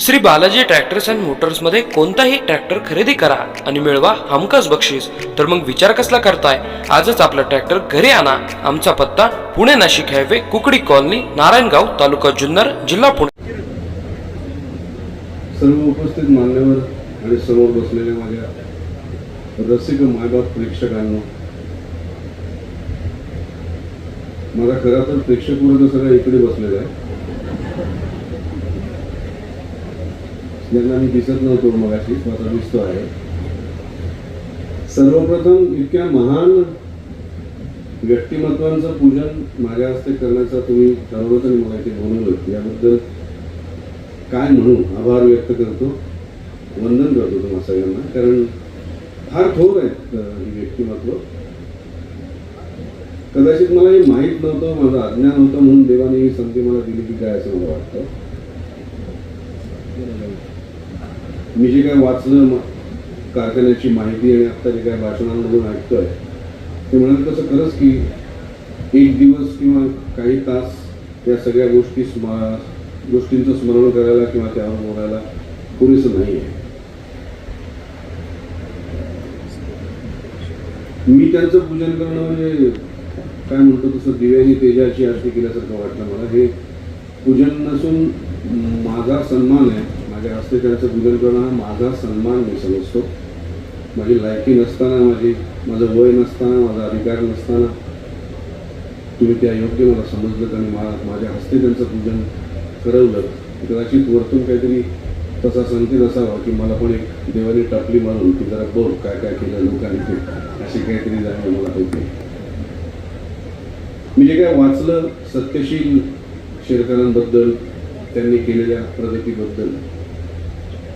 Shri Balaji tractors and मोटर्समध्ये कोणताही tractor खरेदी करा आणि मिळवा हमखास बक्षीस. तर मग विचार कसला करताय? आजच आपला ट्रॅक्टर घरी आणा. आमचा पत्ता पुणे नाशिक हायवे कुकडी कॉलनी नारायणगाव तालुका जुन्नर जिल्हा पुणे. सर्व उपस्थित मान्यवर आणि समोर बसलेल्या माझ्या रसिक मायबाप प्रेक्षकांना माझा खरा तर प्रेक्षक वर्ग सगळा इकडे बसलेला आहे ज्यांना मी दिसत नव्हतो मगाशी तो आता दिसतो आहे. सर्वप्रथम इतक्या महान व्यक्तिमत्वांचं पूजन माझ्या हस्ते करण्याचा तुम्ही ठरवलं आणि मला इथे बोलवलं याबद्दल काय म्हणू? आभार व्यक्त करतो. वंदन करतो तुम्हा सगळ्यांना. कारण फार थोर आहेत ही व्यक्तिमत्व. कदाचित मला हे माहीत नव्हतं माझं अज्ञान होतं म्हणून देवाने ही संधी मला दिली की काय असं मला वाटतं. मी जे काय वाचलं कारखान्याची माहिती आणि आत्ता जे काय भाषणांमधून ऐकतोय ते म्हणाल तसं खरंच की एक दिवस किंवा काही तास या सगळ्या गोष्टी स्मा गोष्टींचं स्मरण करायला किंवा त्यावर बोलायला पुरेसं नाही आहे मी त्यांचं पूजन करणं म्हणजे काय म्हणतो तसं दिव्यानी तेजाची आरती केल्यासारखं वाटलं मला. हे पूजन नसून माझा सन्मान आहे. माझ्या हस्ते त्यांचं पूजन करणं हा माझा सन्मान मी समजतो. माझी लायकी नसताना माझी माझं वय नसताना माझा अधिकार नसताना तुम्ही त्या योग्य मला समजलं आणि मला माझ्या हस्ते त्यांचं पूजन करवलं. कदाचित वरतून काहीतरी तसा संकेत असावा की मला पण एक देवाने टापली मारून की जरा बघ काय काय केलं लोकांनी ते अशी काहीतरी जाणं मला होते. मी जे काय वाचलं सत्यशील शेरकरांबद्दल त्यांनी केलेल्या प्रगतीबद्दल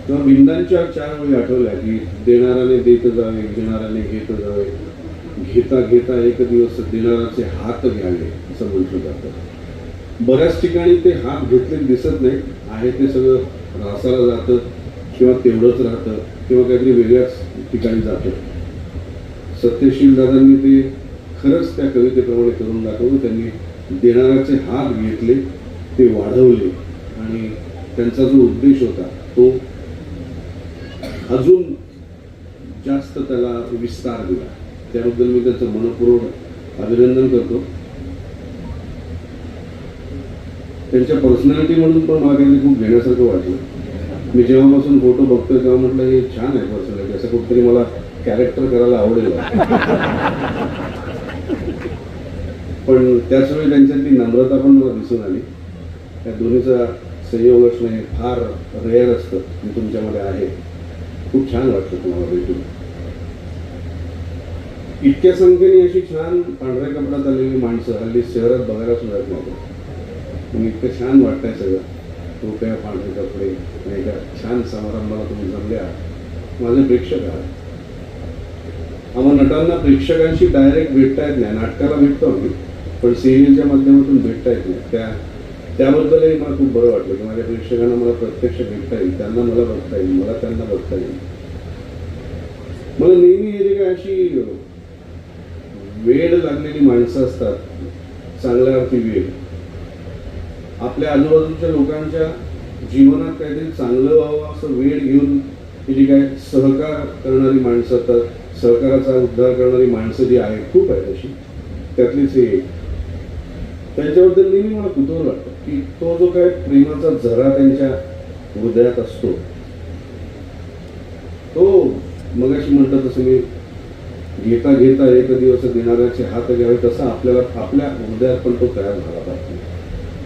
तेव्हा बिंदांच्या चार वेळी आठवल्या की देणाऱ्याने देत जावे घेणाऱ्याने घेत जावे. घेता घेता एक दिवस देणाराचे हात घ्यावे असं म्हटलं जातं. बऱ्याच ठिकाणी ते हात घेतले दिसत नाही आहे ते सगळं रासाला जातं किंवा तेवढंच राहतं किंवा काहीतरी वेगळ्याच ठिकाणी जातं. सत्यशील दादांनी ते खरंच त्या कवितेप्रमाणे करून दाखवलं. त्यांनी देणाऱ्याचे हात घेतले ते वाढवले आणि त्यांचा जो उद्देश होता तो अजून जास्त त्याला विस्तार दिला. त्याबद्दल मी त्याचं मनपूर्वक अभिनंदन करतो. त्यांच्या पर्सनॅलिटी म्हणून पण मला खूप घेण्यासारखं वाटलं. मी जेव्हापासून फोटो बघतोय तेव्हा म्हटलं हे छान आहे पर्सनॅलिटी असं कुठेतरी मला कॅरेक्टर करायला आवडेल. पण त्याचवेळी त्यांच्यातली नम्रता पण मला दिसून आली. त्या दोन्हीचा संयोग असणं हे फार रेअर असतं मी तुमच्यामध्ये आहे. खूप छान वाटतं तुम्हाला भेटून. इतक्या संख्येने अशी छान पांढऱ्या कपड्यात आलेली माणसं हल्ली शहरात बघायला सुद्धा येत नव्हतं. पण इतकं छान वाटतंय सगळं. टोप्या पांढरे कपडे नाही का? छान समारंभाला तुम्ही जमल्या. माझे प्रेक्षक आहात. आम्हा नटांना प्रेक्षकांशी डायरेक्ट भेटता येत नाही. नाटकाला भेटतो आम्ही. पण सिरियलच्या माध्यमातून भेटता येत नाही. त्या त्याबद्दलही मला खूप बरं वाटलं की माझ्या प्रेक्षकांना मला प्रत्यक्ष भेटता येईल त्यांना मला बघता येईल मला त्यांना बघता येईल. मला नेहमी हे जे काय अशी वेळ लागलेली माणसं असतात चांगल्या अर्थी वेळ आपल्या आजूबाजूच्या लोकांच्या जीवनात काहीतरी चांगलं व्हावं असं वेळ घेऊन हे जी काय सहकार करणारी माणसं असतात सहकाराचा उद्धार करणारी माणसं जी आहेत खूप आहेत अशी त्यातलीच हे त्यांच्याबद्दल नेहमी मला कुतूहल वाटतं. की तो जो काय प्रेमाचा झरा त्यांच्या हृदयात असतो तो मग अशी म्हणतात तसं मी घेता घेता एक दिवस देणाऱ्याचे हात घ्यावे तसा आपल्याला आपल्या हृदयात पण तो तयार झाला पाहिजे.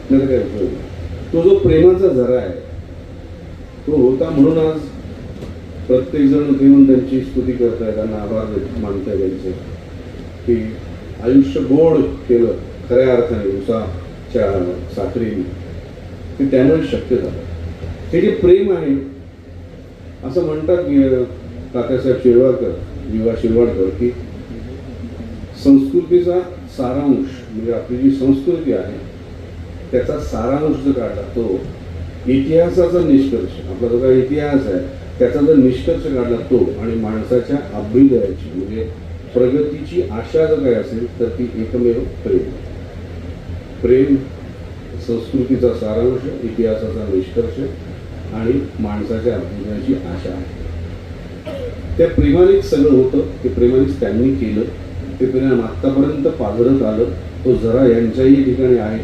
नाही काय उपयोग तो जो प्रेमाचा झरा आहे तो होता म्हणून आज प्रत्येकजण घेऊन त्यांची स्तुती करताय त्यांना आभार मानताय त्यांचे की आयुष्य गोड केलं खऱ्या अर्थाने उसा च्या साखरेने ते त्यामुळे शक्य झालं. हे जे प्रेम आहे असं म्हणतात की तात्यासाहेब शिरवाडकर विवा शिरवाडकर की संस्कृतीचा सारांश म्हणजे आपली जी संस्कृती आहे त्याचा सारांश जो काढला तो इतिहासाचा निष्कर्ष आपला जो काही इतिहास आहे त्याचा जर निष्कर्ष काढला तो आणि माणसाच्या अभ्युदयाची म्हणजे प्रगतीची आशा जर काय असेल तर ती एकमेव प्रेम. प्रेम संस्कृतीचा सारांश इतिहासाचा निष्कर्ष आणि माणसाच्या अभ्युदयाची आशा आहे. त्या प्रेमानेच सगळं होतं ते प्रेमानेच त्यांनी केलं ते प्रेम आत्तापर्यंत पाझरत आलं तो जरा यांच्याही ठिकाणी आहे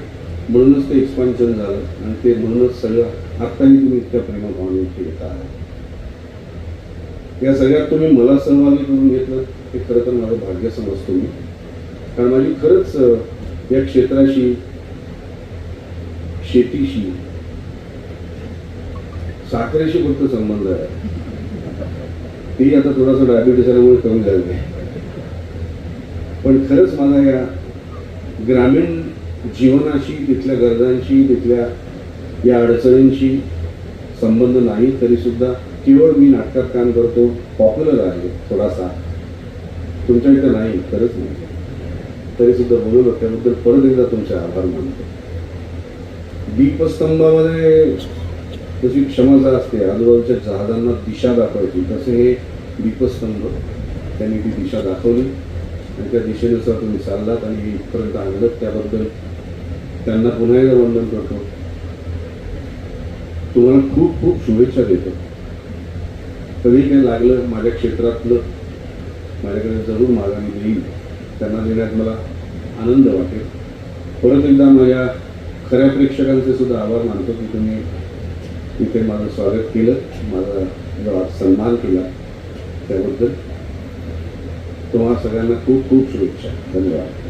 म्हणूनच ते एक्सपान्शन झालं आणि ते म्हणूनच सगळं आत्ताही तुम्ही इतक्या प्रेमाभावाने खेळत आहात. या सगळ्यात तुम्ही मला सहभागी करून घेतलं हे खरं तर माझं भाग्य समजतो मी. कारण माझी खरंच या क्षेत्राशी शेतीशी साखरेशी फक्त संबंध आहे. ती आता थोडासा डायबिटीस आल्यामुळे कमी झाली पण खरंच माझा या ग्रामीण जीवनाशी तिथल्या गरजांशी तिथल्या या अडचणींशी संबंध नाही तरी सुद्धा केवळ मी नाटकात काम करतो पॉप्युलर आहे थोडासा. तुमच्या इथं नाही खरंच नाही. तरी सुद्धा बोलवलं त्याबद्दल परत एकदा तुमचे आभार मानतो दीपस्तंभामध्ये जशी क्षमता असते आजूबाजूच्या जहाजांना दिशा दाखवायची तसे हे दीपस्तंभ त्यांनी ती दिशा दाखवली. आणि त्या दिशेनुसार तुम्ही चाललात आणि इथपर्यंत आणलं त्याबद्दल त्यांना पुन्हा एकदा वंदन करतो. तुम्हाला खूप खूप शुभेच्छा देतो. कधी काही लागलं माझ्या क्षेत्रातलं माझ्याकडे जरूर मागाने देईल त्यांना देण्यात मला आनंद वाटेल. परत एकदा माझ्या खऱ्या प्रेक्षकांचे सुद्धा आभार मानतो की तुम्ही इथे माझं स्वागत केलं माझा सन्मान केला त्याबद्दल. तुम्हाला सगळ्यांना खूप खूप शुभेच्छा. धन्यवाद.